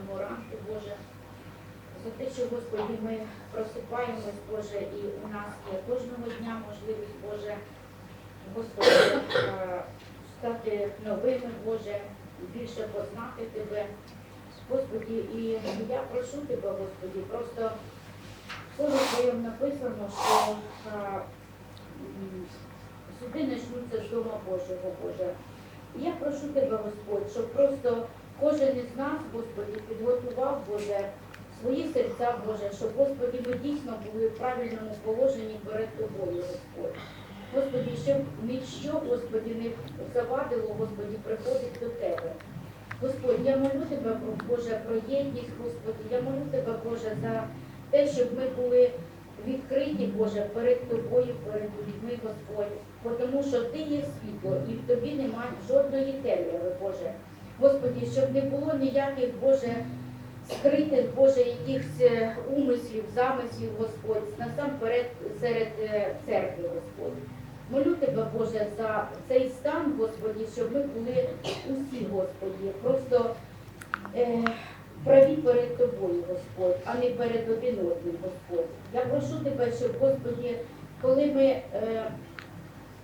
кожного ранку, Боже. За те, що, Господи, ми просипаємось, Боже, і у нас є кожного дня можливість, Боже, Господи, е, стати новими, Боже, більше познати Тебе. Господи, і я прошу Тебе, Господи, просто в Слові Твоєму написано, що е, суди почнуться з Дома Божого, Боже. Я прошу Тебе, Господь, щоб просто кожен із нас, Господи, підготував, Боже, свої серця, Боже, щоб, Господи, ми дійсно були в правильному положенні перед Тобою, Господь. Господи, щоб ніщо, Господи, не завадило, Господи, приходить до Тебе. Господь, я молю Тебе, Боже, про єдність, Господи, я молю Тебе, Боже, за те, щоб ми були відкриті, Боже, перед Тобою, перед людьми, Господь. Тому що Ти є світло, і в Тобі немає жодної темряви, Боже. Господі, щоб не було ніяких, Боже, скритих, Боже, якихось е, умислів, замислів, Господь, насамперед серед е, церкви, Господь. Молю Тебе, Боже, за цей стан, Господі, щоб ми були усі, Господі, просто е, праві перед Тобою, Господь, а не перед один одним, Господь. Я прошу Тебе, щоб, Господі, коли ми, е,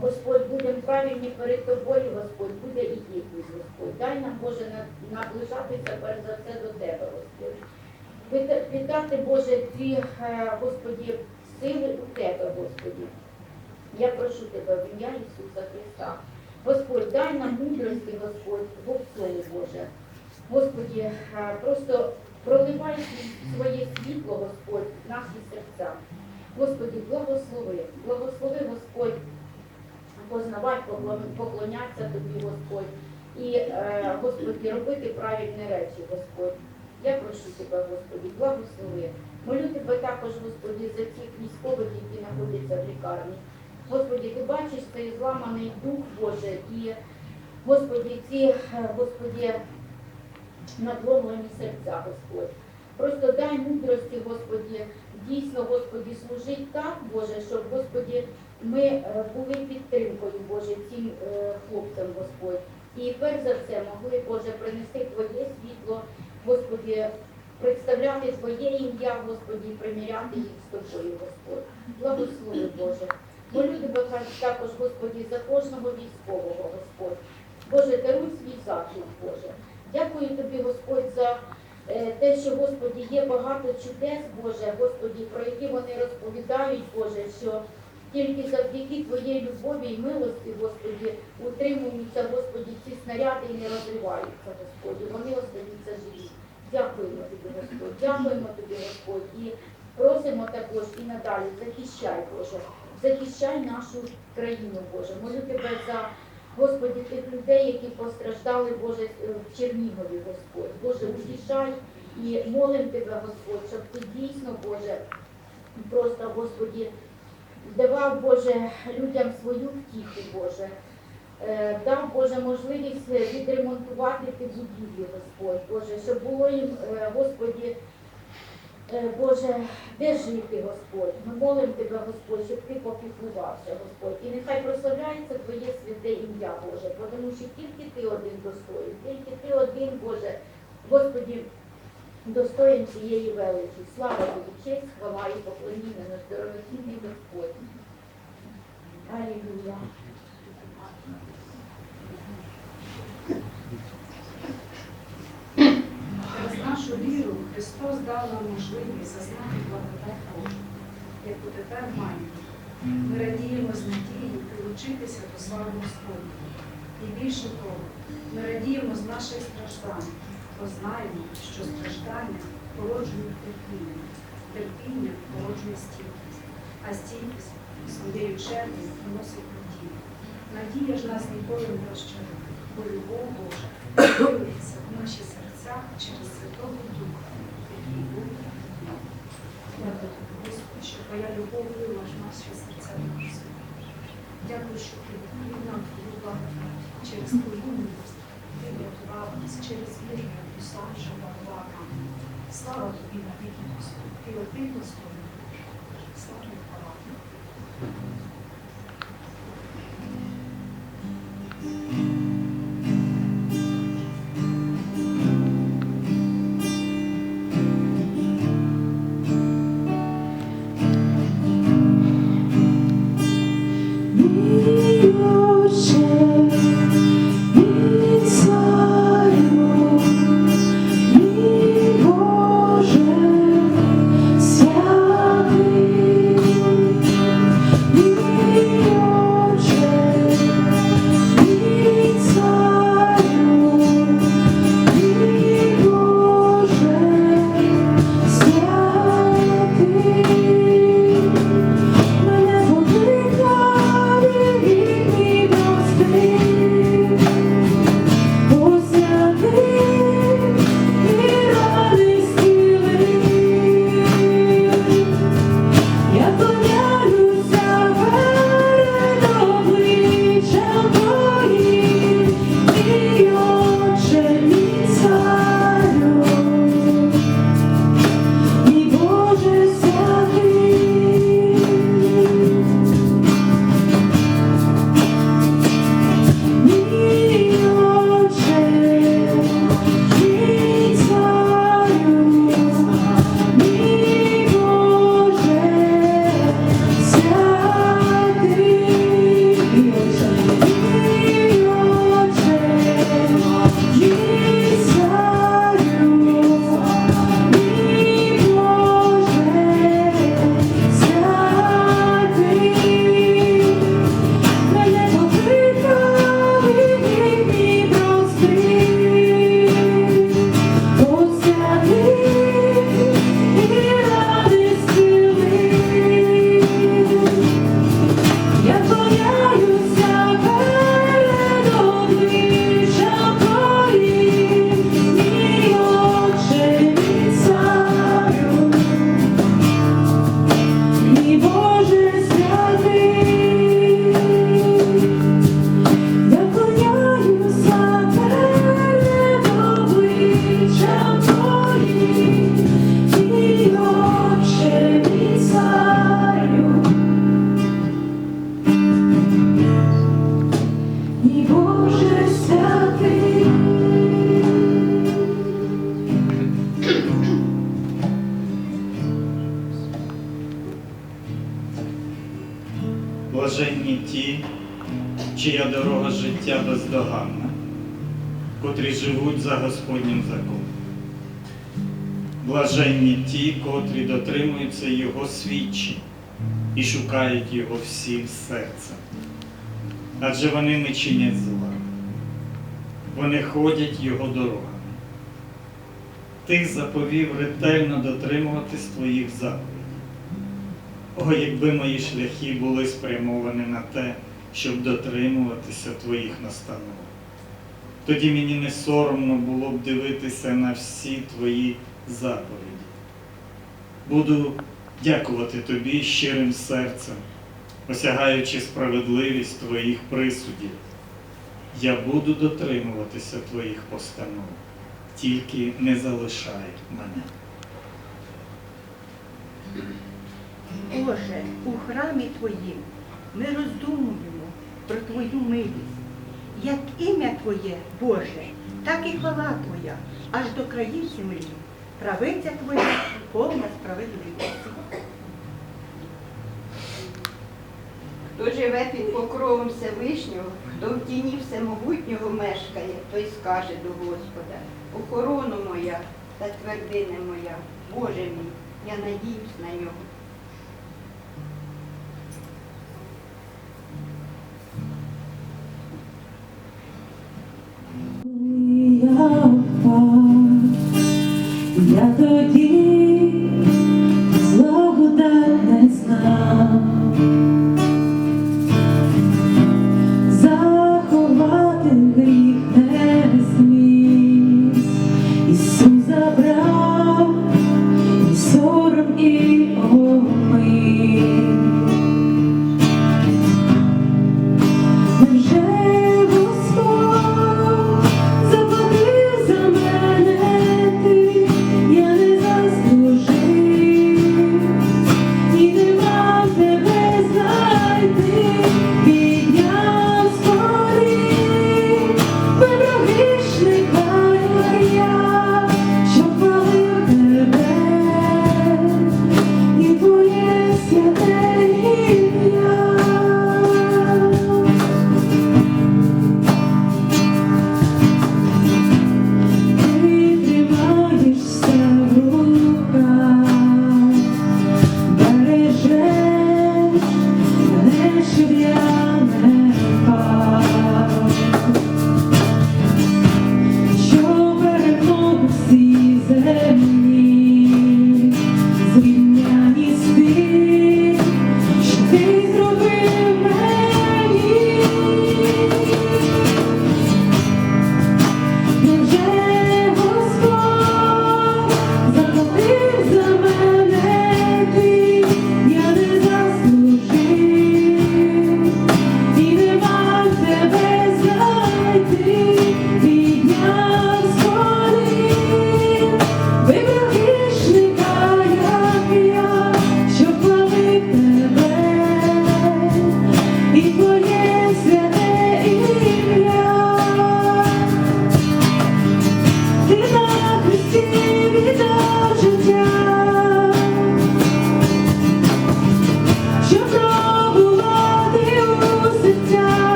Господь, будемо правильні перед Тобою, Господь, буде і єдність, Господь. Дай нам, Боже, наближатися перш за все до Тебе, Господь. Питати, Боже, ці, е, Господі, сили у Тебе, Господі. Я прошу Тебе в ім'я Ісуса Христа. Господь, дай нам мудрості, Господь, в слові Боже. Господі, е, просто проливай своє світло, Господь, в наші серця. Господі, благослови, благослови, Господь, познавати, поклон- поклонятися Тобі, Господь, і, е, Господі, робити правильні речі, Господь. Я прошу Тебе, Господі, благослови. Молю Тебе також, Господі, за тих військових, які знаходяться в лікарні. Господі, ти бачиш цей зламаний дух Боже і, Господі, ці, е, Господі, надломлені серця, Господь. Просто дай мудрості, Господі, дійсно, Господі, служить так, Боже, щоб, Господі, ми е, були підтримкою, Боже, цим е, хлопцям, Господь. І перш за все могли, Боже, принести Твоє світло, Господі, представляти Твоє ім'я, Господі, приміряти їх з Тобою, Господь. Благослови, Боже. Молю тебе також, Господі, за кожного військового, Господь. Боже, даруй свій захист, Боже. Дякую тобі, Господь, за е, те, що, Господі, є багато чудес, Боже, Господі, про які вони розповідають, Боже, що тільки завдяки Твоєї любові і милості, Господі, утримуються, Господі, ці снаряди і не розриваються, Господі. Вони остаються живі. Дякуємо тобі, Господь. Дякуємо тобі, Господь. І просимо також і надалі захищай, Боже, захищай нашу країну, Боже. Молю тебе за Господі, тих людей, які постраждали, Боже, в Чернігові, Господь. Боже, утішай і молим тебе, Господь, щоб ти дійсно, Боже, просто, Господі, давав, Боже, людям свою втіху, Боже. Е, Дав, Боже, можливість відремонтувати ті будівлі, Господь, Боже, щоб було їм, е, Господі, Е, Боже, де жити, Господь? Ми молимо Тебе, Господь, щоб Ти попіклувався, Господь. І нехай прославляється Твоє святе ім'я, Боже, тому що тільки Ти один достоїн, тільки Ти один, Боже, Господі, достоїн цієї величі. Слава Тобі, честь, хвала і поклоніння на здоров'яцінний Господь. Алілюя. Через нашу віру Христос дав нам можливість зазнати благодать Божу, яку тепер маємо. Ми радіємо з надією прилучитися до слави Господні. І більше того, ми радіємо з наших страждань, бо знаємо, що страждання породжують терпіння, терпіння породжує стійкість, а стійкість своєю чергою приносить надію. Надія ж нас ніколи не розчарує, бо любов Божа виливається в наші серця через Святого Духа, який був. Дякую тобі, Господи, що твоя любов вилила в наші серця наші. Дякую, що ти нам твою благодать через твою милость. Ти врятував нас через вірення у Санжа Барлака. Слава тобі на віки, Господи. Ти один Господи. Життя бездоганна, котрі живуть за Господнім законом. Блаженні ті, котрі дотримуються Його свідчень і шукають Його всім серцем. Адже вони не чинять зла, вони ходять Його дорогами. Ти заповів ретельно дотримуватись твоїх заповідей. О, якби мої шляхи були спрямовані на те, щоб дотримуватися твоїх настанов. Тоді мені не соромно було б дивитися на всі твої заповіді. Буду дякувати тобі щирим серцем, осягаючи справедливість твоїх присудів. Я буду дотримуватися твоїх постанов, тільки не залишай мене. Боже, у храмі Твоїм ми роздумуємо про Твою милість. Як ім'я Твоє, Боже, так і хвала Твоя, аж до країв землі. Правиця Твоя повна справедливості. Хто живе під покровом Всевишнього, хто в тіні всемогутнього мешкає, той скаже до Господа, охорону моя та твердине моя, Боже мій, я надіюсь на нього.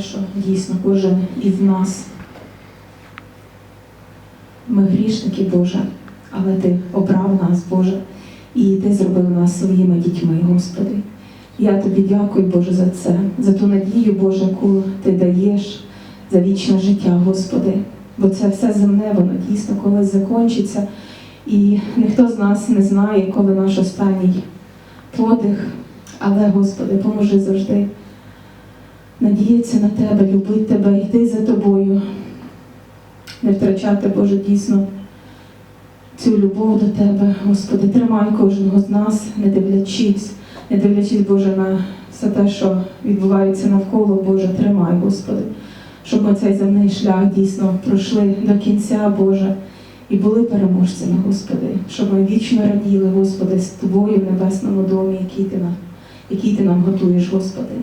Що дійсно кожен із нас. Ми грішники, Боже, але Ти обрав нас, Боже, і Ти зробив нас своїми дітьми, Господи. Я тобі дякую, Боже, за це, за ту надію, Боже, яку Ти даєш за вічне життя, Господи. Бо це все земне, воно дійсно колись закінчиться. І ніхто з нас не знає, коли наш останній подих. Але, Господи, поможи завжди надіятися на Тебе, любити Тебе, йти за Тобою, не втрачати, Боже, дійсно цю любов до Тебе, Господи, тримай кожного з нас, не дивлячись, не дивлячись, Боже, на все те, що відбувається навколо, Боже, тримай, Господи, щоб ми цей земний шлях дійсно пройшли до кінця, Боже, і були переможцями, Господи, щоб ми вічно раділи, Господи, з Тобою в небесному домі, який Ти нам, який ти нам готуєш, Господи.